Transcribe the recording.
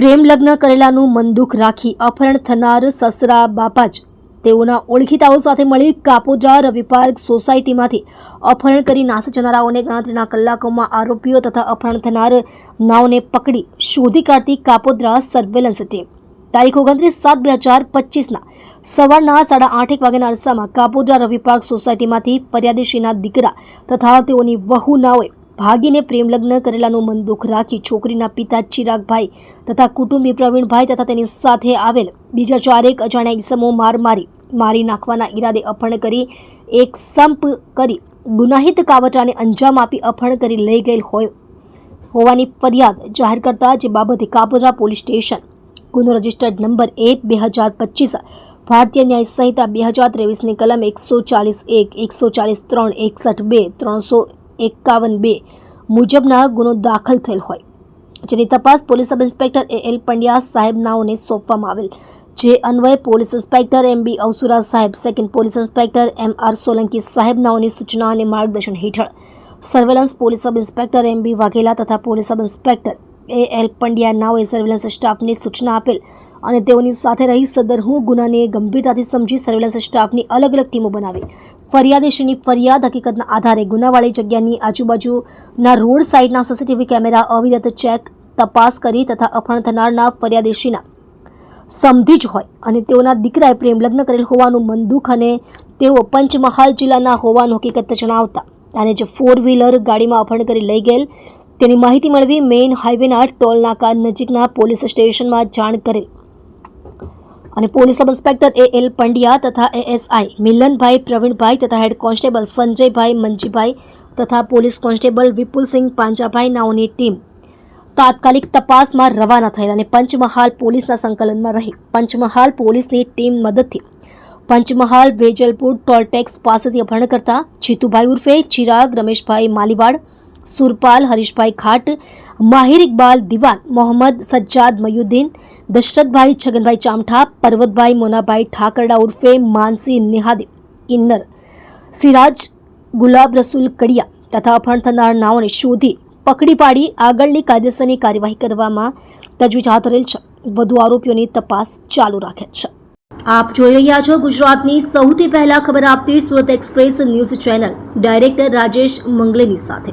પ્રેમ લગ્ન કરેલાનું મનદુખ રાખી અપહરણ થનાર સસરા બાપા જ તેઓના ઓળખીતાઓ સાથે મળી કાપોદ્રા રવિ પાર્ક સોસાયટીમાંથી અપહરણ કરી નાસી જનારાઓને ગણતરીના કલાકોમાં આરોપીઓ તથા અપહરણ થનાર નાઓને પકડી શોધી કાઢતી કાપોદ્રા સર્વેલન્સ ટીમ. તારીખ ઓગણત્રીસ સાત બે હજાર પચીસના સવારના સાડા આઠેક વાગ્યાના અરસામાં કાપોદ્રા રવિ પાર્ક સોસાયટીમાંથી ફરિયાદીશીના દીકરા તથા તેઓની વહુ નાઓએ ભાગીને પ્રેમ લગ્ન કરેલાનું મન દુઃખ રાખી છોકરીના પિતા ચિરાગભાઈ તથા કુટુંબી પ્રવીણભાઈ તથા તેની સાથે આવેલ બીજા ચારેક અજાણ્યા ઈસમો માર મારી મારી નાખવાના ઈરાદે અપહરણ કરી, એક સંપ કરી, ગુનાહિત કાવટાને અંજામ આપી અપહરણ કરી લઈ ગયેલ હોય, હોવાની ફરિયાદ જાહેર કરતા જે બાબતે કાપોદ્રા પોલીસ સ્ટેશન. ગુનો રજિસ્ટર્ડ નંબર એ બે હજાર પચીસ, ભારતીય ન્યાય સંહિતા બે હજાર ત્રેવીસની કલમ એકસો ચાલીસ એક, એકસો ચાલીસ ત્રણ, એકસઠ બે, ત્રણસો એકાવન બે મુજબના ગુનો દાખલ થયેલ હોય. જેની તપાસ police sub inspector A L Pandya સાહેબ નાઓને સોંપવામાં આવેલ. જે અન્વયે police inspector M B Avsura સાહેબ, second police inspector M R Solanki સાહેબ નાઓની સૂચના અને માર્ગદર્શન હેઠળ. Surveillance police sub inspector M B Vaghela તથા police sub inspector A L Pandya નાઓએ surveillance સ્ટાફને સૂચના આપેલ અને તેઓની સાથે રહી સદર હું ગુનાને ગંભીરતાથી સમજી સર્વેલન્સ સ્ટાફની અલગ અલગ ટીમો બનાવી. ફરિયાદીશીની ફરિયાદ હકીકતના આધારે ગુનાવાળી જગ્યાની આજુબાજુના રોડ સાઇડના સીસીટીવી કેમેરા, અવિરત ચેક, તપાસ કરી તથા અપહરણ થનારના ફરિયાદીશીના સમધી જ હોય અને તેઓના દીકરાએ પ્રેમ લગ્ન કરેલ હોવાનું મનદુખ અને તેઓ પંચમહાલ જિલ્લાના હોવાનું હકીકત જણાવતા. અને જે ફોર વ્હીલર ગાડીમાં અપહરણ કરી લઈ ગયેલ તેની માહિતી મેળવી મેઇન હાઈવેના ટોલ નાકા નજીકના પોલીસ સ્ટેશનમાં જાણ કરેલ. અને police sub inspector A L Pandya તથા એએસઆઈ મિલનભાઈ, પ્રવીણભાઈ તથા હેડ કોન્સ્ટેબલ સંજયભાઈ, મંજીભાઈ તથા પોલીસ કોન્સ્ટેબલ વિપુલસિંહ પાંજાભાઈ નાઓની ટીમ તાત્કાલિક તપાસમાં રવાના થયેલ અને પંચમહાલ પોલીસના સંકલનમાં રહી. પંચમહાલ પોલીસની ટીમ મદદથી પંચમહાલ વેજલપુર ટોલટેક્સ પાસેથી અપહરણ કરતા જીતુભાઈ ઉર્ફે ચિરાગ, રમેશભાઈ માલીવાડ સુરપાલ, હરીશભાઈ ખાટ, માહિર ઇકબાલ, દિવાન, મોહમ્મદ સજ્જાદ, મયુદ્દીન, દશરથભાઈ, છગનભાઈ ચામઠા, પર્વતભાઈ મોનાભાઈ ઠાકરડા ઉર્ફે માનસી નિહાદી, કિન્નર, સિરાજ ગુલાબ રસુલ કડિયા તથા અપહરણ થનાર નાઓને શોધી પકડી પાડી. આગળની કાયદેસરની કાર્યવાહી કરવામાં તજવીજ હાથ ધરેલ છે. વધુ આરોપીઓની તપાસ ચાલુ રાખે છે. આપ જોઈ રહ્યા છો ગુજરાતની સૌથી પહેલા ખબર આપતી Surat express news channel. Director Rajesh મંગલેની સાથે.